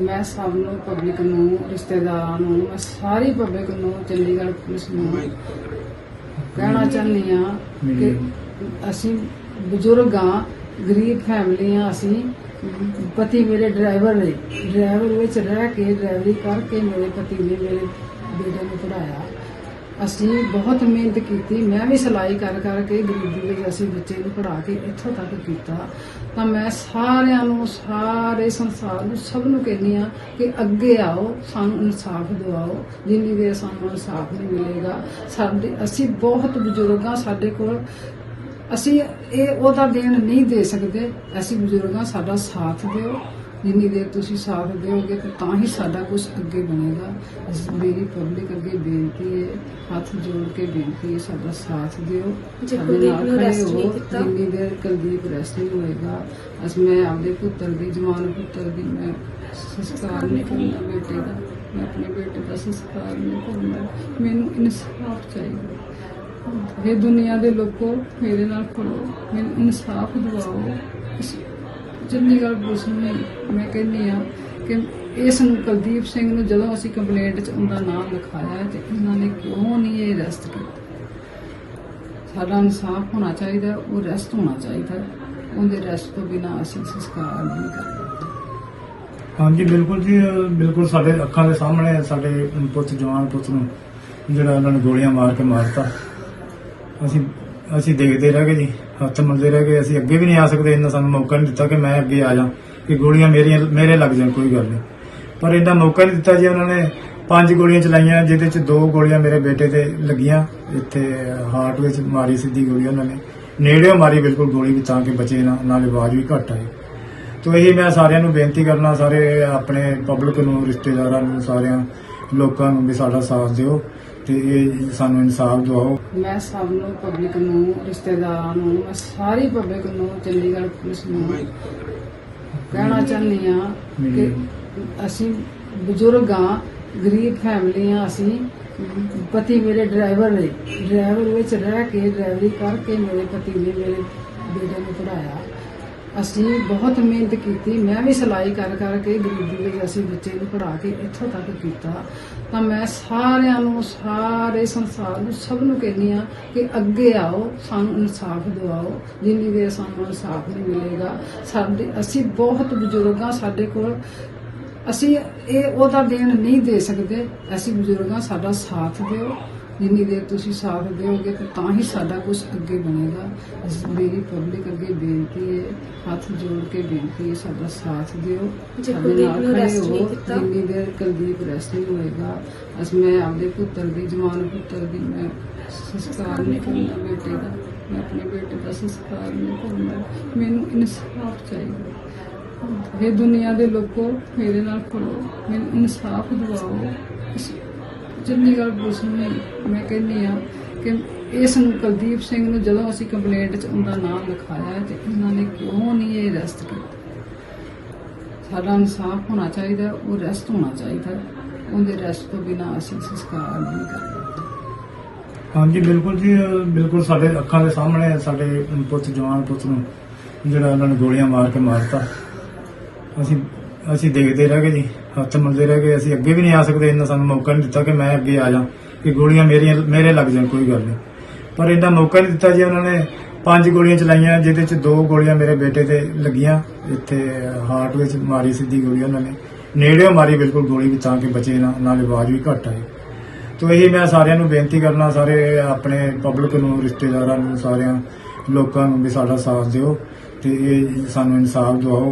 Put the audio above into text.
ਮੈਂ ਸਭ ਨੂੰ ਪਬਲਿਕ ਨੂੰ, ਰਿਸ਼ਤੇਦਾਰਾਂ ਨੂੰ, ਮੈਂ ਸਾਰੀ ਪਬਲਿਕ ਨੂੰ ਚੰਡੀਗੜ੍ਹ ਪੁਲਿਸ ਨੂੰ ਕਹਿਣਾ ਚਾਹੁੰਦੀ ਆ ਕਿ ਅਸੀਂ ਬਜ਼ੁਰਗ ਆ ਗਰੀਬ ਫੈਮਿਲੀ ਆ ਅਸੀਂ, ਪਤੀ ਮੇਰੇ ਡਰਾਈਵਰ ਨੇ। ਡਰਾਈਵਰ ਵਿੱਚ ਰਹਿ ਕੇ ਡਰਾਈਵਰੀ ਕਰਕੇ ਮੇਰੇ ਪਤੀ ਨੇ ਮੇਰੇ ਬੇਟੇ ਨੂੰ ਪੜਾਇਆ ਅਸੀਂ ਬਹੁਤ ਮਿਹਨਤ ਕੀਤੀ, ਮੈਂ ਵੀ ਸਿਲਾਈ ਕਰ ਕਰਕੇ ਗਰੀਬੀ ਵਿੱਚ ਅਸੀਂ ਬੱਚੇ ਨੂੰ ਪੜ੍ਹਾ ਕੇ ਇੱਥੋਂ ਤੱਕ ਕੀਤਾ। ਤਾਂ ਮੈਂ ਸਾਰਿਆਂ ਨੂੰ, ਸਾਰੇ ਸੰਸਾਰ ਨੂੰ, ਸਭ ਨੂੰ ਕਹਿੰਦੀ ਆ ਕਿ ਅੱਗੇ ਆਓ, ਸਾਨੂੰ ਇਨਸਾਫ ਦਿਵਾਓ। ਜਿੰਨੀ ਦੇਰ ਸਾਨੂੰ ਇਨਸਾਫ ਨਹੀਂ ਮਿਲੇਗਾ, ਸਾਡੇ, ਅਸੀਂ ਬਹੁਤ ਬਜ਼ੁਰਗਾਂ ਸਾਡੇ ਕੋਲ ਅਸੀਂ ਇਹ ਉਹਦਾ ਦੇਣ ਨਹੀਂ ਦੇ ਸਕਦੇ। ਅਸੀਂ ਬਜ਼ੁਰਗਾਂ, ਸਾਡਾ ਸਾਥ ਦਿਓ। ਜਿੰਨੀ ਦੇਰ ਤੁਸੀਂ ਸਾਥ ਦਿਓਗੇ ਤਾਂ ਤਾਂ ਹੀ ਸਾਡਾ ਕੁਝ ਅੱਗੇ ਬਣੇਗਾ। ਅਸੀਂ- ਮੇਰੀ ਪਬਲਿਕ ਅੱਗੇ ਬੇਨਤੀ ਹੈ ਹੱਥ ਜੋੜ ਕੇ ਬੇਨਤੀ ਹੈ ਸਾਡਾ ਸਾਥ ਦਿਓ। ਸਾਡੇ ਨਾਲ ਖੜੇ ਹੋ। ਜਿੰਨੀ ਦੇਰ ਕੁਲਦੀਪ ਅਰੈਸਟ ਨਹੀਂ ਹੋਏਗਾ ਅਸੀਂ ਮੈਂ ਆਪਦੇ ਪੁੱਤਰ ਦੀ ਜਵਾਨ ਪੁੱਤਰ ਦੀ ਮੈਂ ਸੰਸਕਾਰ ਨਹੀਂ ਕਰਨਾ ਬੇਟੇ ਦਾ। ਮੈਂ ਆਪਣੇ ਬੇਟੇ ਦਾ ਸੰਸਕਾਰ ਨਹੀਂ ਕਰਨਾ। ਮੈਨੂੰ ਇਨਸਾਫ ਚਾਹੀਦਾ ਇਹ ਦੁਨੀਆ ਦੇ ਲੋਕੋ ਮੇਰੇ ਨਾਲ ਖੜੋ। ਮੈਨੂੰ ਇਨਸਾਫ ਦਿਵਾਓ। ਇਸ ਚੰਡੀਗੜ੍ਹ ਪੁਲਿਸ ਨੂੰ ਮੈਂ ਕਹਿੰਦੀ ਆ ਕਿ ਇਸ ਨੂੰ ਕੁਲਦੀਪ ਸਿੰਘ ਨੂੰ ਜਦੋਂ ਅਸੀਂ ਕੰਪਲੇਂਟ 'ਚ ਉਹਦਾ ਨਾਮ ਲਿਖਾਇਆ ਤੇ ਇਹਨਾਂ ਨੇ ਕਿਉਂ ਨਹੀਂ ਇਹ ਅਰੈਸਟ ਕੀਤਾ? ਸਾਡਾ ਇਨਸਾਫ ਹੋਣਾ ਚਾਹੀਦਾ, ਉਹ ਅਰੈਸਟ ਹੋਣਾ ਚਾਹੀਦਾ। ਉਹਦੇ ਅਰੈਸਟ ਤੋਂ ਬਿਨਾਂ ਅਸੀਂ ਸੰਸਕਾਰ ਨਹੀਂ ਕਰ ਸਕਦੇ। ਹਾਂਜੀ, ਬਿਲਕੁਲ ਜੀ, ਬਿਲਕੁਲ ਸਾਡੇ ਅੱਖਾਂ ਦੇ ਸਾਹਮਣੇ ਸਾਡੇ ਪੁੱਤ ਜਵਾਨ ਪੁੱਤ ਨੂੰ ਜਿਹੜਾ ਉਹਨਾਂ ਨੇ ਗੋਲੀਆਂ ਮਾਰ ਕੇ ਮਾਰਤਾ ਅਸੀਂ ਅਸੀਂ ਦੇਖਦੇ ਰਹਿ ਗਏ ਜੀ, ਹੱਥ ਮਲਦੇ ਰਹਿ ਗਏ, ਅਸੀਂ ਅੱਗੇ ਵੀ ਨਹੀਂ ਆ ਸਕਦੇ ਇਹਨਾਂ ਸਾਨੂੰ ਮੌਕਾ ਨਹੀਂ ਦਿੱਤਾ ਕਿ ਮੈਂ ਅੱਗੇ ਆ ਜਾ ਕਿ ਗੋਲੀਆਂ ਮੇਰੀਆਂ, ਮੇਰੇ ਲੱਗ ਜਾਣ, ਕੋਈ ਗੱਲ ਨਹੀਂ। ਪਰ ਇਹਨਾਂ ਮੌਕਾ ਨਹੀਂ ਦਿੱਤਾ ਜੀ ਉਹਨਾਂ ਨੇ, ਪੰਜ ਗੋਲੀਆਂ ਚਲਾਈਆਂ, ਜਿਹਦੇ ਚ ਦੋ ਗੋਲੀਆਂ ਮੇਰੇ ਬੇਟੇ ਤੇ ਲੱਗੀਆਂ, ਇੱਥੇ ਹਾਰਟ ਵਿੱਚ ਮਾਰੀ ਸਿੱਧੀ ਗੋਲੀ ਉਹਨਾਂ ਨੇ। ਨੇੜਿਓਂ ਮਾਰੀ ਬਿਲਕੁਲ ਗੋਲੀ ਵੀ ਤਾਂ ਕਿ ਬਚੇ ਨਾ, ਨਾਲੇ ਆਵਾਜ਼ ਵੀ ਘੱਟ ਆਈ। ਤੋ ਇਹੀ ਮੈਂ ਸਾਰਿਆਂ ਨੂੰ ਬੇਨਤੀ ਕਰਨਾ, ਸਾਰੇ ਆਪਣੇ ਪਬਲਿਕ ਨੂੰ, ਰਿਸ਼ਤੇਦਾਰਾਂ ਨੂੰ, ਸਾਰਿਆਂ ਲੋਕਾਂ ਨੂੰ ਵੀ ਸਾਡਾ ਸਾਥ ਦਿਓ ਤੇ ਇਹ ਸਾਨੂੰ ਇਨਸਾਫ ਦਿਵਾਓ। ਮੈਂ ਸਭ ਨੂੰ ਪਬਲਿਕ ਨੂੰ ਰਿਸ਼ਤੇਦਾਰਾਂ ਨੂੰ ਮੈਂ ਸਾਰੀ ਪਬਲਿਕ ਨੂੰ ਚੰਡੀਗੜ੍ਹ ਪੁਲਿਸ ਨੂੰ ਕਹਿਣਾ ਚਾਹੁੰਦੀ ਆ ਕਿ ਅਸੀਂ ਬਜ਼ੁਰਗ ਆ ਗਰੀਬ ਫੈਮਿਲੀ ਆ ਅਸੀਂ। ਪਤੀ ਮੇਰੇ ਡਰਾਈਵਰ ਨੇ। ਡਰਾਈਵਰ ਵਿੱਚ ਰਹਿ ਕੇ ਡਰਾਈਵਰੀ ਕਰਕੇ ਮੇਰੇ ਪਤੀ ਨੇ ਮੇਰੇ ਬੇਟੇ ਨੂੰ ਪੜਾਇਆ ਅਸੀਂ ਬਹੁਤ ਮਿਹਨਤ ਕੀਤੀ, ਮੈਂ ਵੀ ਸਿਲਾਈ ਕਰ ਕਰਕੇ ਗਰੀਬੀ ਵਿੱਚ ਅਸੀਂ ਬੱਚੇ ਨੂੰ ਪੜ੍ਹਾ ਕੇ ਇੱਥੋਂ ਤੱਕ ਕੀਤਾ। ਤਾਂ ਮੈਂ ਸਾਰਿਆਂ ਨੂੰ, ਸਾਰੇ ਸੰਸਾਰ ਨੂੰ, ਸਭ ਨੂੰ ਕਹਿੰਦੀ ਆ ਕਿ ਅੱਗੇ ਆਓ, ਸਾਨੂੰ ਇਨਸਾਫ ਦਿਵਾਓ, ਜਿੰਨੀ ਦੇਰ ਸਾਨੂੰ ਇਨਸਾਫ ਨਹੀਂ ਮਿਲੇਗਾ। ਸਾਡੇ, ਅਸੀਂ ਬਹੁਤ ਬਜ਼ੁਰਗਾਂ ਸਾਡੇ ਕੋਲ ਅਸੀਂ ਇਹ ਉਹਦਾ ਦੇਣ ਨਹੀਂ ਦੇ ਸਕਦੇ। ਅਸੀਂ ਬਜ਼ੁਰਗਾਂ, ਸਾਡਾ ਸਾਥ ਦਿਓ। ਜਿੰਨੀ ਦੇਰ ਤੁਸੀਂ ਸਾਥ ਦਿਓਗੇ ਤਾਂ ਤਾਂ ਹੀ ਸਾਡਾ ਕੁਝ ਅੱਗੇ ਬਣੇਗਾ। ਅਸੀਂ- ਮੇਰੀ ਪਬਲਿਕ ਅੱਗੇ ਬੇਨਤੀ ਹੈ ਹੱਥ ਜੋੜ ਕੇ ਬੇਨਤੀ ਹੈ ਸਾਡਾ ਸਾਥ ਦਿਓ। ਜੇ ਕੁਲਦੀਪ ਨੂੰ ਨਹੀਂ। ਕੀਤਾ? ਜਿੰਨੀ ਦੇਰ ਕੁਲਦੀਪ ਅਰੈਸਟ ਨਹੀਂ ਹੋਏਗਾ ਅਸੀਂ ਮੈਂ ਆਪਦੇ ਪੁੱਤਰ ਦੀ ਜਵਾਨ ਪੁੱਤਰ ਦੀ ਮੈਂ ਸੰਸਕਾਰ ਨਹੀਂ ਕਰਨਾ ਬੇਟੇ ਦਾ। ਮੈਂ ਆਪਣੇ ਬੇਟੇ ਦਾ ਸੰਸਕਾਰ ਨਹੀਂ ਕਰਨਾ। ਮੈਨੂੰ ਇਨਸਾਫ ਚਾਹੀਦਾ। ਇਹ ਦੁਨੀਆ ਦੇ ਲੋਕੋ ਮੇਰੇ ਨਾਲ ਖੜੋ। ਮੈਨੂੰ ਇਨਸਾਫ ਦਿਵਾਓ। ਇਸ ਗੱਲ ਪੁਲਿਸ ਨੂੰ ਮੈਂ ਕਹਿੰਦੀ ਆ ਕਿ ਇਸ ਨੂੰ ਕੁਲਦੀਪ ਸਿੰਘ ਨੂੰ ਜਦੋਂ ਅਸੀਂ ਕੰਪਲੇਂਟ 'ਚ ਉਹਦਾ ਨਾਮ ਲਿਖਾਇਆ ਹੈ ਤੇ ਇਹਨਾਂ ਨੇ ਕਿਉਂ ਨਹੀਂ ਇਹ ਅਰੈਸਟ ਕੀਤਾ? ਸਾਡਾ ਇਨਸਾਫ ਹੋਣਾ ਚਾਹੀਦਾ, ਉਹ ਅਰੈਸਟ ਹੋਣਾ ਚਾਹੀਦਾ। ਉਹਦੇ ਅਰੈਸਟ ਤੋਂ ਬਿਨਾਂ ਅਸੀਂ ਸੰਸਕਾਰ ਨਹੀਂ ਕਰ ਸਕਦੇ। ਹਾਂਜੀ, ਬਿਲਕੁਲ ਜੀ, ਬਿਲਕੁਲ ਸਾਡੇ ਅੱਖਾਂ ਦੇ ਸਾਹਮਣੇ ਸਾਡੇ ਪੁੱਤ ਜਵਾਨ ਪੁੱਤ ਨੂੰ ਜਿਹੜਾ ਉਹਨਾਂ ਨੇ ਗੋਲੀਆਂ ਮਾਰ ਕੇ ਮਾਰਤਾ ਅਸੀਂ ਅਸੀਂ ਦੇਖਦੇ ਰਹਿ ਗਏ ਜੀ। ਹੱਥ ਮਲਦੇ ਰਹਿ ਗਏ, ਅਸੀਂ ਅੱਗੇ ਵੀ ਨਹੀਂ ਆ ਸਕਦੇ ਇਹਨਾਂ ਸਾਨੂੰ ਮੌਕਾ ਨਹੀਂ ਦਿੱਤਾ ਕਿ ਮੈਂ ਅੱਗੇ ਆ ਜਾ ਕਿ ਗੋਲੀਆਂ ਮੇਰੀਆਂ, ਮੇਰੇ ਲੱਗ ਜਾਣ, ਕੋਈ ਗੱਲ ਨਹੀਂ। ਪਰ ਇਹਨਾਂ ਮੌਕਾ ਨਹੀਂ ਦਿੱਤਾ ਜੀ ਉਹਨਾਂ ਨੇ, ਪੰਜ ਗੋਲੀਆਂ ਚਲਾਈਆਂ, ਜਿਹਦੇ ਚ ਦੋ ਗੋਲੀਆਂ ਮੇਰੇ ਬੇਟੇ ਤੇ ਲੱਗੀਆਂ, ਇੱਥੇ ਹਾਰਟ ਵਿੱਚ ਮਾਰੀ ਸਿੱਧੀ ਗੋਲੀ ਉਹਨਾਂ ਨੇ। ਨੇੜਿਓਂ ਮਾਰੀ, ਬਿਲਕੁਲ ਗੋਲੀ ਵੀ ਤਾਂ ਕਿ ਬਚੇ ਨਾ, ਨਾਲੇ ਆਵਾਜ਼ ਵੀ ਘੱਟ ਆਈ। ਤੋ ਇਹੀ ਮੈਂ ਸਾਰਿਆਂ ਨੂੰ ਬੇਨਤੀ ਕਰਨਾ, ਸਾਰੇ ਆਪਣੇ ਪਬਲਿਕ ਨੂੰ, ਰਿਸ਼ਤੇਦਾਰਾਂ ਨੂੰ, ਸਾਰਿਆਂ ਲੋਕਾਂ ਨੂੰ ਵੀ ਸਾਡਾ ਸਾਥ ਦਿਓ ਤੇ ਇਹ ਸਾਨੂੰ ਇਨਸਾਫ ਦਿਵਾਓ।